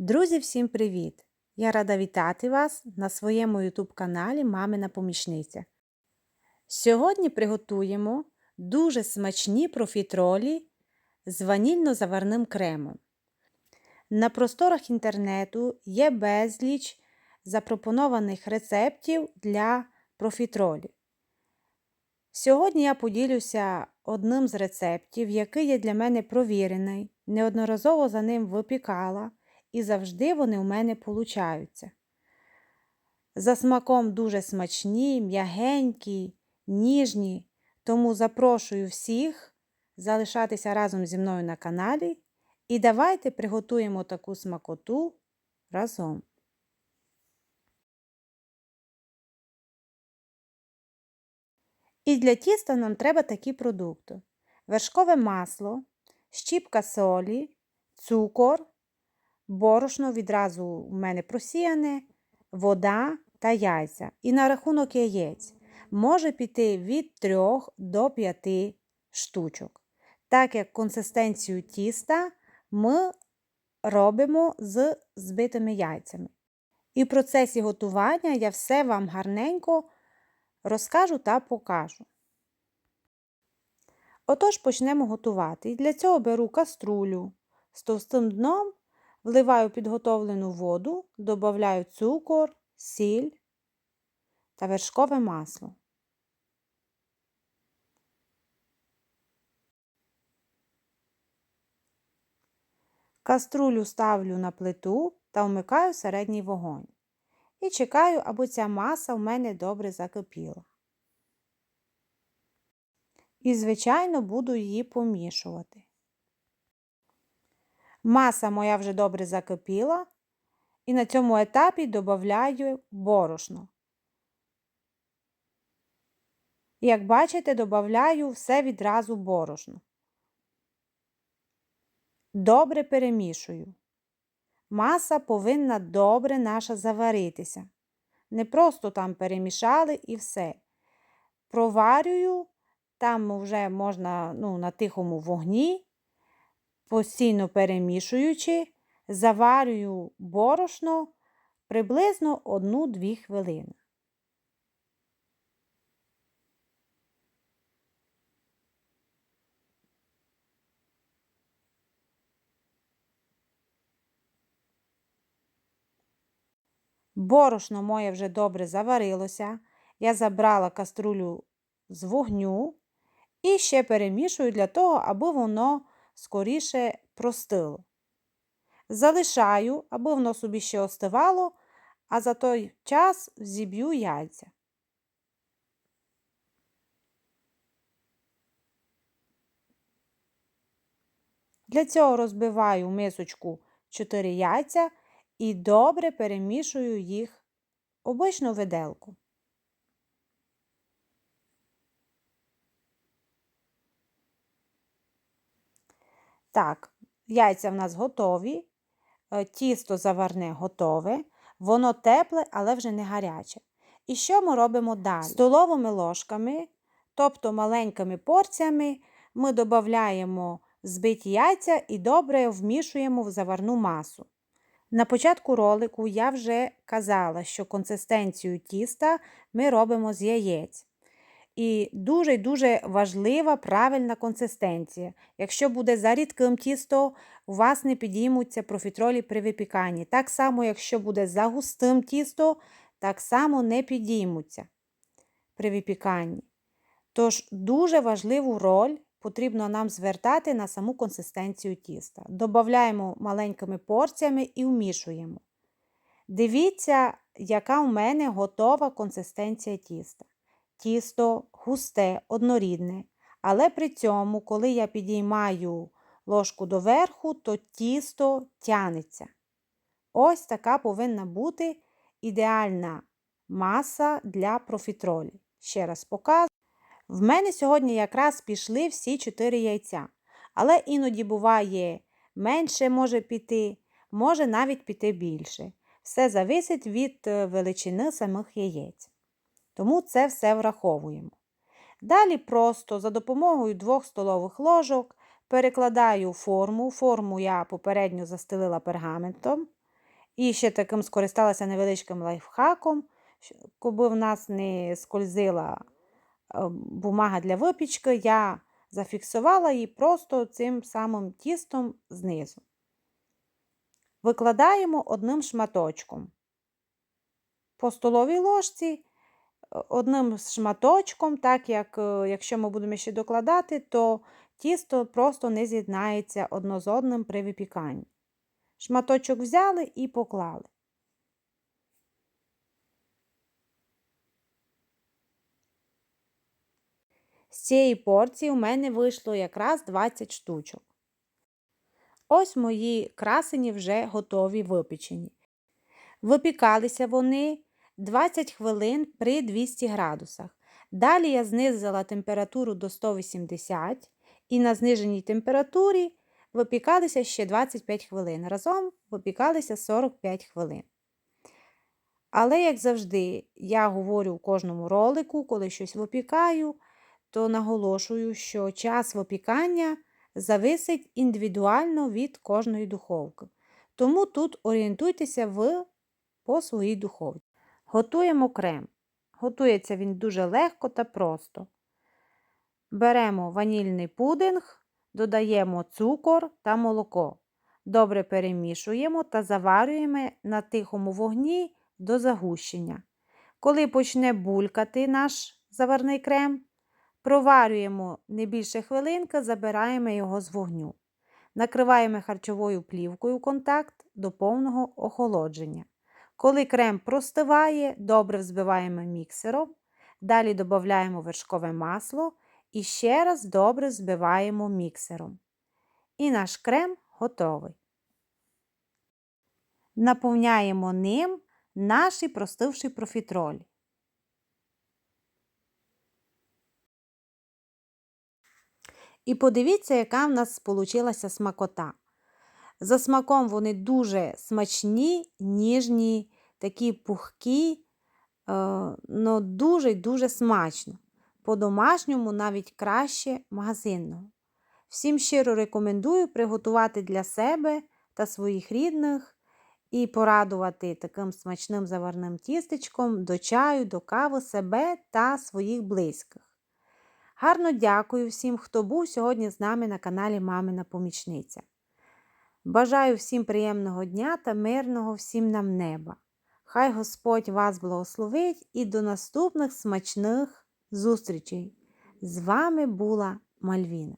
Друзі, всім привіт! Я рада вітати вас на своєму YouTube каналі Мамина Помічниця. Сьогодні приготуємо дуже смачні профітролі з ванільно-заварним кремом. На просторах інтернету є безліч запропонованих рецептів для профітролів. Сьогодні я поділюся одним з рецептів, який є для мене провірений, неодноразово за ним випікала і завжди вони у мене получаються. За смаком дуже смачні, м'ягенькі, ніжні, тому запрошую всіх залишатися разом зі мною на каналі і давайте приготуємо таку смакоту разом. І для тіста нам треба такі продукти: вершкове масло, щіпка солі, цукор, борошно відразу у мене просіяне, вода та яйця. І на рахунок яєць може піти від 3 до 5 штучок. Так як консистенцію тіста ми робимо з збитими яйцями. І в процесі готування я все вам гарненько розкажу та покажу. Отож, почнемо готувати. Для цього беру каструлю з товстим дном, вливаю підготовлену воду, додаю цукор, сіль та вершкове масло. Каструлю ставлю на плиту та вмикаю середній вогонь. І чекаю, аби ця маса в мене добре закипіла. І, звичайно, буду її помішувати. Маса моя вже добре закипіла, і на цьому етапі додаю борошно. Як бачите, додаю все відразу борошно. Добре перемішую. Маса повинна добре наша заваритися. Не просто там перемішали і все. Проварюю, там вже можна ну, на тихому вогні, постійно перемішуючи, заварюю борошно приблизно 1-2 хвилини. Борошно моє вже добре заварилося. Я забрала каструлю з вогню і ще перемішую для того, аби воно скоріше простило. Залишаю, аби воно собі ще остивало, а за той час зіб'ю яйця. Для цього розбиваю в мисочку 4 яйця і добре перемішую їх обично виделку. Так, яйця в нас готові, е, тісто заварне готове, воно тепле, але вже не гаряче. І що ми робимо далі? Столовими ложками, тобто маленькими порціями, ми додаємо збиті яйця і добре вмішуємо в заварну масу. На початку ролику я вже казала, що консистенцію тіста ми робимо з яєць. І дуже-дуже важлива правильна консистенція. Якщо буде за рідким тісто, у вас не підіймуться профітролі при випіканні. Так само, якщо буде за густим тісто, так само не підіймуться при випіканні. Тож, дуже важливу роль потрібно нам звертати на саму консистенцію тіста. Додаємо маленькими порціями і вмішуємо. Дивіться, яка у мене готова консистенція тіста. Тісто густе, однорідне, але при цьому, коли я підіймаю ложку доверху, то тісто тянеться. Ось така повинна бути ідеальна маса для профітролі. Ще раз показую. В мене сьогодні якраз пішли всі 4 яйця. Але іноді буває менше може піти, може навіть піти більше. Все зависить від е, величини самих яєць. Тому це все враховуємо. Далі просто за допомогою 2 столових ложок перекладаю форму. Форму я попередньо застелила пергаментом. І ще таким скористалася невеличким лайфхаком, щоб в нас не скользила е, бумага для випічки, я зафіксувала її просто цим самим тістом знизу. Викладаємо одним шматочком. По столовій ложці одним шматочком, так як е, якщо ми будемо ще докладати, то тісто просто не з'єднається одно з одним при випіканні. Шматочок взяли і поклали. З цієї порції у мене вийшло якраз 20 штучок. Ось мої красені вже готові випечені. Випікалися вони 20 хвилин при 200 градусах. Далі я знизила температуру до 180 і на зниженій температурі випікалися ще 25 хвилин. Разом випікалися 45 хвилин. Але, як завжди, я говорю у кожному ролику, коли щось випікаю, то наголошую, що час випікання зависить індивідуально від кожної духовки. Тому тут орієнтуйтеся в, по своїй духовці. Готуємо крем. Готується він дуже легко та просто. Беремо ванільний пудинг, додаємо цукор та молоко. Добре перемішуємо та заварюємо на тихому вогні до загущення. Коли почне булькати наш заварний крем, проварюємо не більше хвилинки, забираємо його з вогню. Накриваємо харчовою плівкою контакт до повного охолодження. Коли крем простиває, добре взбиваємо міксером, далі додаємо вершкове масло і ще раз добре збиваємо міксером. І наш крем готовий. Наповняємо ним наші простивші профітролі. І подивіться, яка в нас получилася смакота. За смаком вони дуже смачні, ніжні, такі пухкі, ну дуже дуже смачно. По-домашньому навіть краще магазинного. Всім щиро рекомендую приготувати для себе та своїх рідних і порадувати таким смачним заварним тістечком до чаю, до кави себе та своїх близьких. Гарно дякую всім, хто був сьогодні з нами на каналі Мамина Помічниця. Бажаю всім приємного дня та мирного всім нам неба. Хай Господь вас благословить і до наступних смачних зустрічей. З вами була Мальвіна.